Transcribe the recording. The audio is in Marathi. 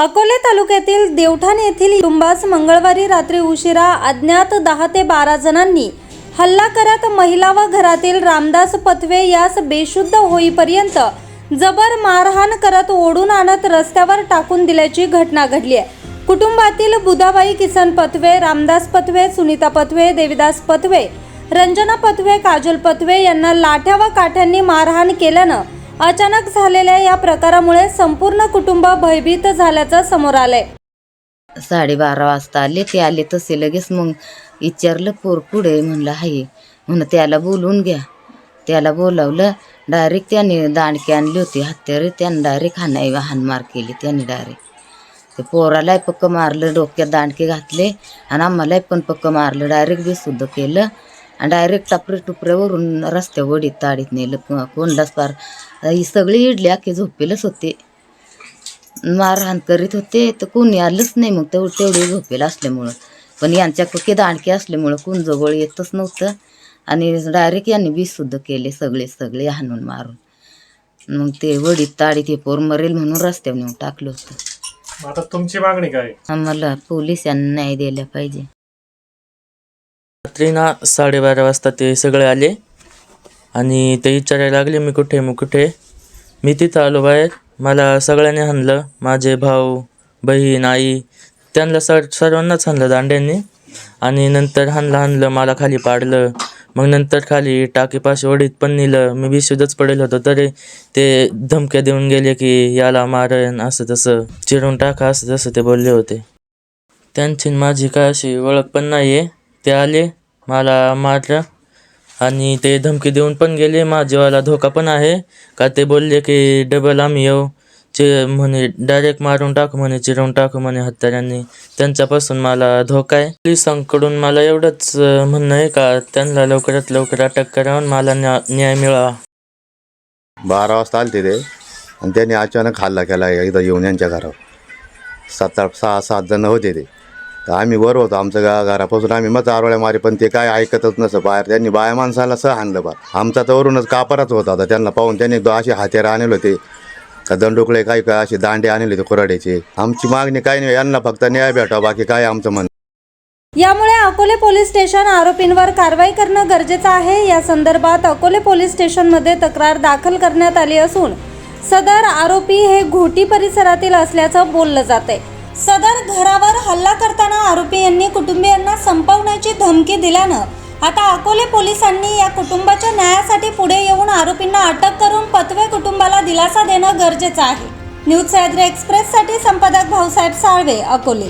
अकोले तालुक्यातील देवठाण येथील कुटुंबास मंगळवारी रात्री उशिरा अज्ञात दहा ते बारा जणांनी हल्ला करत महिला व घरातील रामदास पथवे यास बेशुद्ध होईपर्यंत जबर मारहाण करत ओढून आणत रस्त्यावर टाकून दिल्याची घटना घडली आहे. कुटुंबातील बुधाबाई किसन पथवे रामदास पथवे सुनीता पथवे देविदास पथवे रंजना पथवे काजल पथवे यांना लाठ्या व काठ्यांनी मारहाण केल्यानं अचानक झालेल्या या प्रकारामुळे संपूर्ण कुटुंब भयभीत झाल्याचं समोर आलंय. साडेबारा वाजता आले ते आले तसे लगेच मग विचारलं पोर पुढे म्हणलं हाय. म्हणून त्याला बोलवून घ्या. त्याला बोलावलं डायरेक्ट त्याने दांडके आणली होती हत्यारे त्यानं डायरेक्ट हाणाई हानमार केली त्याने डायरेक्ट. ते पोरालाही पक्क मारलं डोक्यात दांडके घातले आणि आम्हालाही पण पक्क मारलं डायरेक्ट बेशुद्ध केलं. आणि डायरेक्ट टपरे टुपऱ्यावरून रस्त्या वडीत ताडीत नेलं. को- कोंडाच पार. ही सगळी इडली अख्खे झोपेलच होते. मारहाण करीत होते तर कोणी आलंच नाही मग तेवढं तेवढे झोपेल असल्यामुळं. पण यांच्या कुके दांडके असल्यामुळं कोण जवळ येतच नव्हतं. आणि डायरेक्ट यांनी बीसुद्ध केले सगळे सगळे हाणून मारून. मग ते वडीत ताडीत हे पोर मरेल म्हणून रस्त्यावर नेऊन टाकलं होतं. आता तुमची मागणी काय? आम्हाला पोलिसांना न्याय द्यायला पाहिजे. रात्री ना साडेबारा वाजता ते सगळे आले आणि ते विचारायला लागले मी कुठे मग कुठे मी तिथं आलो बाहेर. मला सगळ्यांनी हाणलं. माझे भाऊ बहीण आई त्यांना सर सर्वांनाच हाणलं दांड्यांनी. आणि नंतर हाणलं हाणलं मला खाली पाडलं. मग नंतर खाली टाकीपाशी ओढीत पण नेलं. मी बेशुद्धच पडेल होतो. तरी ते धमक्या देऊन गेले की याला मारण असं तसं. चिरून टाका असं तसं. ते बोलले होते. त्यांची माझी काय अशी ओळख पण नाही आहे ते आले मला मारलं. आणि ते धमकी देऊन पण गेले. माझीवाला धोका पण आहे. का ते बोलले की डबल आम्ही येऊ. चे म्हणे डायरेक्ट मारून टाकू म्हणे चिरवून टाकू म्हणे हत्याऱ्यांनी त्यांच्यापासून मला धोका आहे. पोलिसांकडून मला एवढंच म्हणणं आहे का त्यांना लवकरात लवकर अटक करावं मला न्या न्याय मिळावा. बारा वाजता आले ते. आणि त्यांनी अचानक हल्ला केला. एकदा येऊन यांच्या घरावर. सात आठ सहा सात जण होते ते. आम्ही वर होतो आमचं गा घरापासून आम्ही मग आरोळ्या मारी पण ते काय ऐकतच नसं बाहेर त्यांनी बाया माणसाला सह आणलं बा. आमचा तर वरूनच कापाराच होता. आता त्यांना पाहून त्यांनी असे हात्यार आणले होते. का दंडुकळे काही काय असे दांडे आणले होते कोराड्याचे. आमची मागणी काही नाही यांना फक्त न्याय भेटावा बाकी काय आमचं म्हण यामुळे अकोले पोलीस स्टेशन आरोपींवर कारवाई करणं गरजेचं आहे. या संदर्भात अकोले पोलीस स्टेशनमध्ये तक्रार दाखल करण्यात आली असून सदर आरोपी हे घोटी परिसरातील असल्याचं बोललं जाते सदर घरावर हल्ला करताना आरोपी यांनी कुटुंबियांना संपवण्याची धमकी दिल्यानं आता अकोले पोलिसांनी या कुटुंबाच्या न्यायासाठी पुढे येऊन आरोपींना अटक करून पतवे कुटुंबाला दिलासा देणं गरजेचं आहे. न्यूज सह्याद्री एक्सप्रेससाठी संपादक भाऊसाहेब साळवे अकोले.